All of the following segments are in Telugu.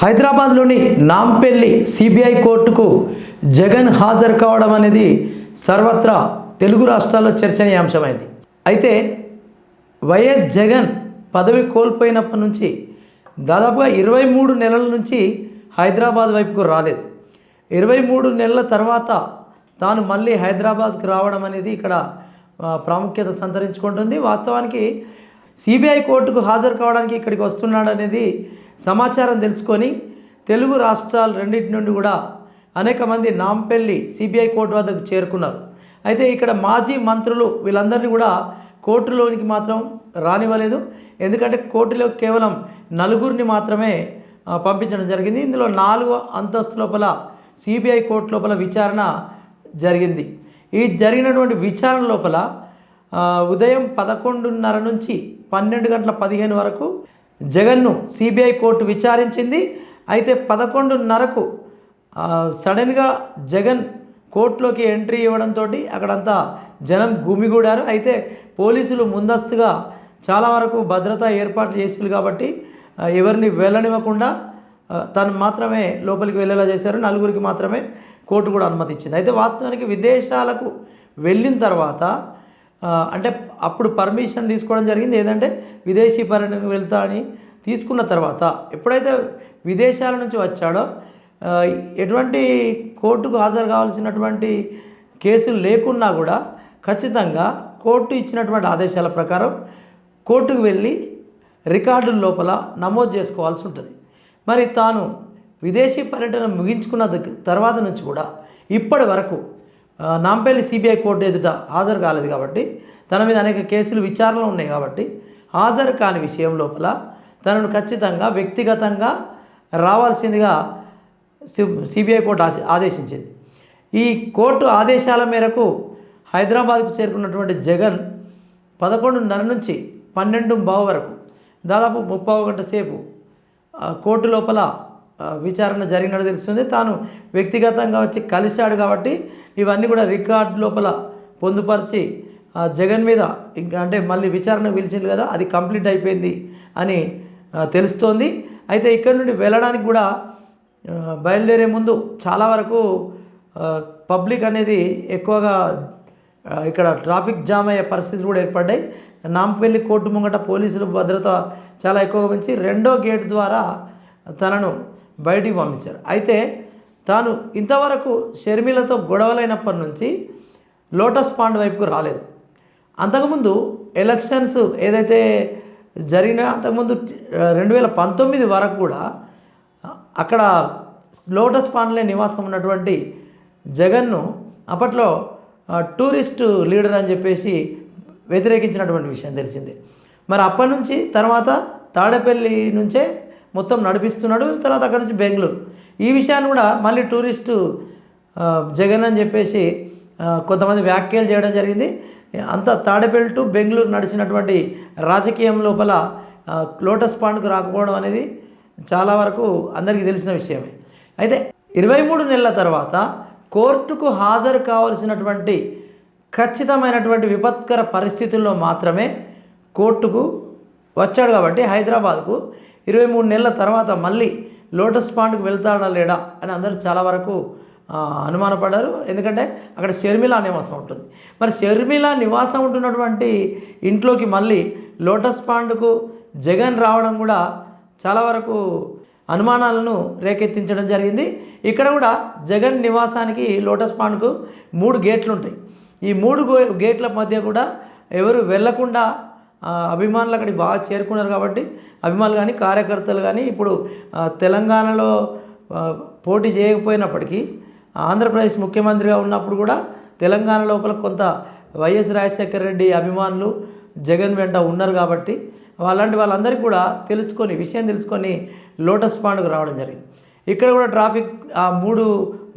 హైదరాబాద్లోని నాంపెల్లి సిబిఐ కోర్టుకు జగన్ హాజరు కావడం అనేది సర్వత్రా తెలుగు రాష్ట్రాల్లో చర్చనీయాంశమైంది. అయితే వైఎస్ జగన్ పదవి కోల్పోయినప్పటి నుంచి దాదాపుగా ఇరవై మూడు నెలల నుంచి హైదరాబాద్ వైపుకు రాలేదు. ఇరవై మూడు నెలల తర్వాత తాను మళ్ళీ హైదరాబాద్కు రావడం అనేది ఇక్కడ ప్రాముఖ్యత సంతరించుకుంటుంది. వాస్తవానికి సిబిఐ కోర్టుకు హాజరు కావడానికి ఇక్కడికి వస్తున్నాడు అనేది సమాచారం తెలుసుకొని తెలుగు రాష్ట్రాలు రెండింటి నుండి కూడా అనేక మంది నాంపల్లి సిబిఐ కోర్టు వద్దకు చేరుకున్నారు. అయితే ఇక్కడ మాజీ మంత్రులు వీళ్ళందరినీ కూడా కోర్టులోనికి మాత్రం రానివ్వలేదు. ఎందుకంటే కోర్టులో కేవలం నలుగురిని మాత్రమే పంపించడం జరిగింది. ఇందులో నాలుగు అంతస్తు లోపల సిబిఐ కోర్టు లోపల విచారణ జరిగింది. ఈ జరిగినటువంటి విచారణ లోపల ఉదయం పదకొండున్నర నుంచి పన్నెండు గంటల పదిహేను వరకు జగన్ను సిబిఐ కోర్టు విచారించింది. అయితే పదకొండున్నరకు సడన్గా జగన్ కోర్టులోకి ఎంట్రీ ఇవ్వడంతో అక్కడంతా జనం గుమిగూడారు. అయితే పోలీసులు ముందస్తుగా చాలా వరకు భద్రతా ఏర్పాట్లు చేసింది కాబట్టి ఎవరిని వెళ్ళనివ్వకుండా తను మాత్రమే లోపలికి వెళ్ళేలా చేశారు. నలుగురికి మాత్రమే కోర్టు కూడా అనుమతించింది అయితే వాస్తవానికి విదేశాలకు వెళ్ళిన తర్వాత అంటే అప్పుడు పర్మిషన్ తీసుకోవడం జరిగింది. ఏంటంటే విదేశీ పర్యటనకు వెళ్తా అని తీసుకున్న తర్వాత ఎప్పుడైతే విదేశాల నుంచి వచ్చాడో ఎటువంటి కోర్టుకు హాజరు కావాల్సినటువంటి కేసులు లేకున్నా కూడా ఖచ్చితంగా కోర్టు ఇచ్చినటువంటి ఆదేశాల ప్రకారం కోర్టుకు వెళ్ళి రికార్డుల లోపల నమోదు చేసుకోవాల్సి ఉంటుంది. మరి తాను విదేశీ పర్యటన ముగించుకున్న తర్వాత నుంచి కూడా ఇప్పటి వరకు నాంపల్లి సిబిఐ కోర్టు ఎదుట హాజరు కాలేదు కాబట్టి తన మీద అనేక కేసులు విచారణలు ఉన్నాయి కాబట్టి హాజరు కాని విషయం లోపల తనను ఖచ్చితంగా వ్యక్తిగతంగా రావాల్సిందిగా సిబిఐ కోర్టు ఆదేశించింది. ఈ కోర్టు ఆదేశాల మేరకు హైదరాబాద్కు చేరుకున్నటువంటి జగన్ పదకొండున్నర నుంచి పన్నెండు బావు వరకు దాదాపు ముప్పావు గంట సేపు కోర్టు లోపల విచారణ జరిగినట్టు తెలుస్తుంది. తాను వ్యక్తిగతంగా వచ్చి కలిశాడు కాబట్టి ఇవన్నీ కూడా రికార్డు లోపల పొందుపరిచి జగన్ మీద ఇంకా అంటే మళ్ళీ విచారణ పిలిచింది కదా అది కంప్లీట్ అయిపోయింది అని తెలుస్తోంది. అయితే ఇక్కడ నుండి వెళ్ళడానికి కూడా బయలుదేరే ముందు చాలా వరకు పబ్లిక్ అనేది ఎక్కువగా ఇక్కడ ట్రాఫిక్ జామ్ అయ్యే పరిస్థితులు కూడా ఏర్పడ్డాయి. నాంపల్లి కోర్టు ముంగట పోలీసులు భద్రత చాలా ఎక్కువగా పెంచి రెండో గేట్ ద్వారా తనను బయటికి పంపించారు. అయితే తాను ఇంతవరకు షర్మిలతో గొడవలైనప్పటి నుంచి లోటస్ పాండ్ వైపుకు రాలేదు. అంతకుముందు ఎలక్షన్స్ ఏదైతే జరిగినా అంతకుముందు రెండు వేల పంతొమ్మిది వరకు కూడా అక్కడ లోటస్ పాన్లే నివాసం ఉన్నటువంటి జగన్ను అప్పట్లో టూరిస్ట్ లీడర్ అని చెప్పేసి వ్యతిరేకించినటువంటి విషయం తెలిసిందే. మరి అప్పటి నుంచి తర్వాత తాడేపల్లి నుంచే మొత్తం నడిపిస్తున్నాడు తర్వాత అక్కడి నుంచి బెంగళూరు. ఈ విషయాన్ని కూడా మళ్ళీ టూరిస్టు జగన్ అని చెప్పేసి కొంతమంది వ్యాఖ్యలు చేయడం జరిగింది. అంత తాడేపల్లి టు బెంగళూరు నడిచినటువంటి రాజకీయం లోపల లోటస్ పాండ్కు రాకపోవడం అనేది చాలా వరకు అందరికీ తెలిసిన విషయమే. అయితే ఇరవై మూడు నెలల తర్వాత కోర్టుకు హాజరు కావలసినటువంటి ఖచ్చితమైనటువంటి విపత్కర పరిస్థితుల్లో మాత్రమే కోర్టుకు వచ్చాడు కాబట్టి హైదరాబాద్కు. ఇరవై మూడు నెలల తర్వాత మళ్ళీ లోటస్ పాండ్కు వెళ్తాడా లేడా అని అందరూ చాలా వరకు అనుమానపడ్డారు. ఎందుకంటే అక్కడ షర్మిల నివాసం ఉంటుంది. మరి షర్మిల నివాసం ఉంటున్నటువంటి ఇంట్లోకి మళ్ళీ లోటస్ పాండ్కు జగన్ రావడం కూడా చాలా వరకు అనుమానాలను రేకెత్తించడం జరిగింది. ఇక్కడ కూడా జగన్ నివాసానికి లోటస్ పాండ్కు మూడు గేట్లు ఉంటాయి ఈ మూడు గేట్ల మధ్య కూడా ఎవరు వెళ్ళకుండా అభిమానులు అక్కడికి బాగా చేరుకున్నారు కాబట్టి అభిమానులు కానీ కార్యకర్తలు కానీ ఇప్పుడు తెలంగాణలో పోటీ చేయకపోయినప్పటికీ ఆంధ్రప్రదేశ్ ముఖ్యమంత్రిగా ఉన్నప్పుడు కూడా తెలంగాణ లోపల కొంత వైఎస్ రాజశేఖర రెడ్డి అభిమానులు జగన్ వెంట ఉన్నారు కాబట్టి అలాంటి వాళ్ళందరికీ కూడా తెలుసుకొని విషయం తెలుసుకొని లోటస్ పాండ్కు రావడం జరిగింది. ఇక్కడ కూడా ట్రాఫిక్ ఆ మూడు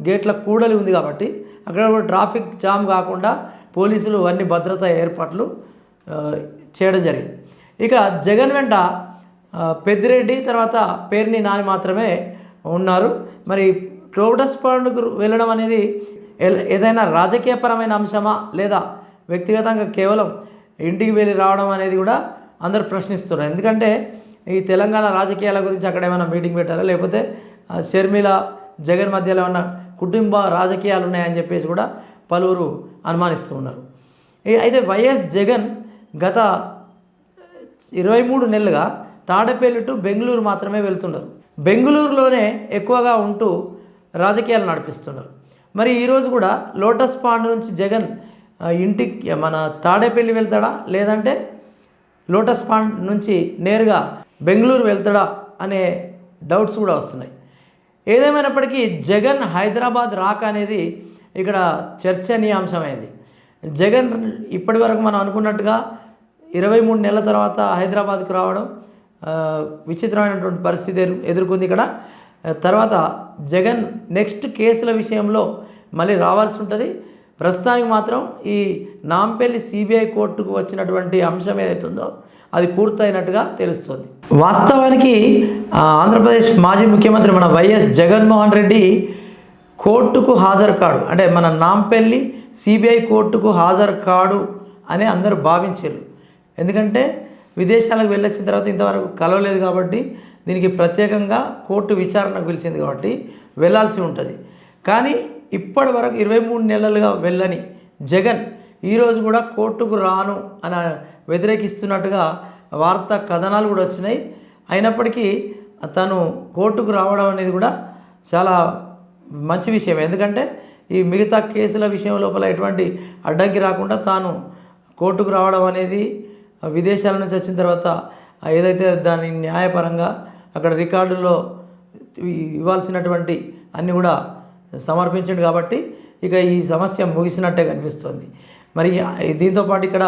గేట్ల కూడలి ఉంది కాబట్టి అక్కడ కూడా ట్రాఫిక్ జామ్ కాకుండా పోలీసులు అన్ని భద్రతా ఏర్పాట్లు చేయడం జరిగింది. ఇక జగన్ వెంట పెద్దిరెడ్డి తర్వాత పేర్ని నాని మాత్రమే ఉన్నారు. మరి లోటస్ పాండ్కు వెళ్ళడం అనేది ఏదైనా రాజకీయపరమైన అంశమా లేదా వ్యక్తిగతంగా కేవలం ఇంటికి వెళ్ళి రావడం అనేది కూడా అందరు ప్రశ్నిస్తున్నారు. ఎందుకంటే ఈ తెలంగాణ రాజకీయాల గురించి అక్కడ ఏమైనా మీటింగ్ పెట్టారా? లేకపోతే షర్మిల జగన్ మధ్యలో ఉన్న కుటుంబ రాజకీయాలు ఉన్నాయని చెప్పేసి కూడా పలువురు అనుమానిస్తూ ఉన్నారు. అయితే వైఎస్ జగన్ గత ఇరవై మూడు నెలలుగా తాడేపల్లి టు బెంగళూరు మాత్రమే వెళ్తున్నారు. బెంగళూరులోనే ఎక్కువగా ఉంటూ రాజకీయాలు నడిపిస్తున్నారు. మరి ఈరోజు కూడా లోటస్ పాండ్ నుంచి జగన్ ఇంటికి మన తాడేపల్లి వెళ్తాడా? లేదంటే లోటస్ పాండ్ నుంచి నేరుగా బెంగళూరు వెళ్తాడా? అనే డౌట్స్ కూడా వస్తున్నాయి. ఏదేమైనప్పటికీ జగన్ హైదరాబాద్ రాక అనేది ఇక్కడ చర్చనీయాంశమైంది. జగన్ ఇప్పటి వరకు మనం అనుకున్నట్టుగా ఇరవై మూడు నెలల తర్వాత హైదరాబాద్కు రావడం విచిత్రమైనటువంటి పరిస్థితి ఎదుర్కొంది ఇక్కడ. తర్వాత జగన్ నెక్స్ట్ కేసుల విషయంలో మళ్ళీ రావాల్సి ఉంటుంది. ప్రస్తుతానికి మాత్రం ఈ నాంపల్లి సిబిఐ కోర్టుకు వచ్చినటువంటి అంశం ఏదైతుందో అది పూర్తయినట్టుగా తెలుస్తుంది. వాస్తవానికి ఆంధ్రప్రదేశ్ మాజీ ముఖ్యమంత్రి మన వైఎస్ జగన్మోహన్ రెడ్డి కోర్టుకు హాజరు కాడు. అంటే మన నాంపల్లి సిబిఐ కోర్టుకు హాజరు కాడు అని అందరూ భావించారు. ఎందుకంటే విదేశాలకు వెళ్ళొచ్చిన తర్వాత ఇంతవరకు కలవలేదు కాబట్టి దీనికి ప్రత్యేకంగా కోర్టు విచారణకు పిలిచింది కాబట్టి వెళ్ళాల్సి ఉంటుంది. కానీ ఇప్పటి వరకు ఇరవై మూడు నెలలుగా వెళ్ళని జగన్ ఈరోజు కూడా కోర్టుకు రాను అని వ్యతిరేకిస్తున్నట్టుగా వార్తా కథనాలు కూడా వచ్చినాయి. అయినప్పటికీ తను కోర్టుకు రావడం అనేది కూడా చాలా మంచి విషయం. ఎందుకంటే ఈ మిగతా కేసుల విషయం లోపల ఎటువంటి అడ్డంకి రాకుండా తాను కోర్టుకు రావడం అనేది విదేశాల నుంచి వచ్చిన తర్వాత ఏదైతే దాని న్యాయపరంగా అక్కడ రికార్డుల్లో ఇవ్వాల్సినటువంటి అన్నీ కూడా సమర్పించండి కాబట్టి ఇక ఈ సమస్య ముగిసినట్టే కనిపిస్తుంది. మరి దీంతోపాటు దీంతో పాటు ఇక్కడ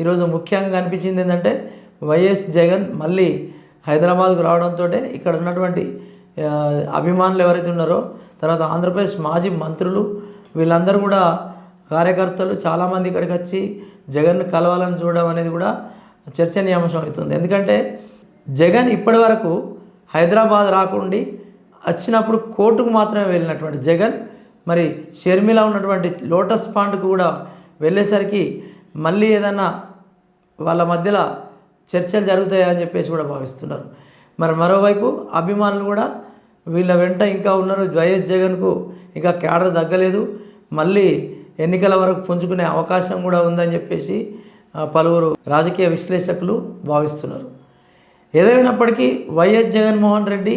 ఈరోజు ముఖ్యంగా కనిపించింది ఏంటంటే వైఎస్ జగన్ మళ్ళీ హైదరాబాద్కు రావడంతో ఇక్కడ ఉన్నటువంటి అభిమానులు ఎవరైతే ఉన్నారో తర్వాత ఆంధ్రప్రదేశ్ మాజీ మంత్రులు వీళ్ళందరూ కూడా కార్యకర్తలు చాలామంది ఇక్కడికి వచ్చి జగన్ను కలవాలని చూడడం అనేది కూడా చర్చనీయాంశం అవుతుంది. ఎందుకంటే జగన్ ఇప్పటి వరకు హైదరాబాద్ రాకుండి వచ్చినప్పుడు కోర్టుకు మాత్రమే వెళ్ళినటువంటి జగన్ మరి షర్మిల ఉన్నటువంటి లోటస్ పాండ్కు కూడా వెళ్ళేసరికి మళ్ళీ ఏదన్నా వాళ్ళ మధ్యలో చర్చలు జరుగుతాయని చెప్పేసి కూడా భావిస్తున్నారు. మరి మరోవైపు అభిమానులు కూడా వీళ్ళ వెంట ఇంకా ఉన్నారు. వైఎస్ జగన్కు ఇంకా క్యాడర్ తగ్గలేదు. మళ్ళీ ఎన్నికల వరకు పుంజుకునే అవకాశం కూడా ఉందని చెప్పేసి పలువురు రాజకీయ విశ్లేషకులు భావిస్తున్నారు. ఏదైనప్పటికీ వైఎస్ జగన్మోహన్ రెడ్డి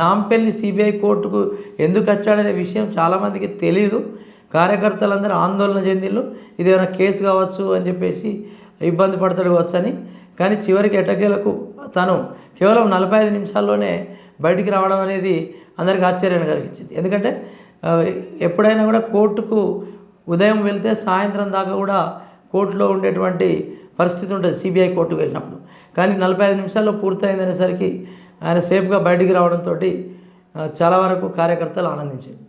నాంపల్లి సిబిఐ కోర్టుకు ఎందుకు వచ్చాడనే విషయం చాలామందికి తెలియదు కార్యకర్తలందరూ ఆందోళన చెందిళ్ళు ఇదేమైనా కేసు కావచ్చు అని చెప్పేసి ఇబ్బంది పడతాడు వచ్చని కానీ చివరికి ఎటకేలకు తను కేవలం నలభై ఐదు నిమిషాల్లోనే బయటికి రావడం అనేది అందరికీ ఆశ్చర్యాన్ని కలిగించింది. ఎందుకంటే ఎప్పుడైనా కూడా కోర్టుకు ఉదయం వెళ్తే సాయంత్రం దాకా కూడా కోర్టులో ఉండేటువంటి పరిస్థితి ఉంటుంది. సిబిఐ కోర్టుకు వెళ్ళినప్పుడు కానీ నలభై ఐదు నిమిషాల్లో పూర్తయిందనేసరికి ఆయన సేఫ్గా బయటికి రావడంతో చాలా వరకు కార్యకర్తలు ఆనందించారు.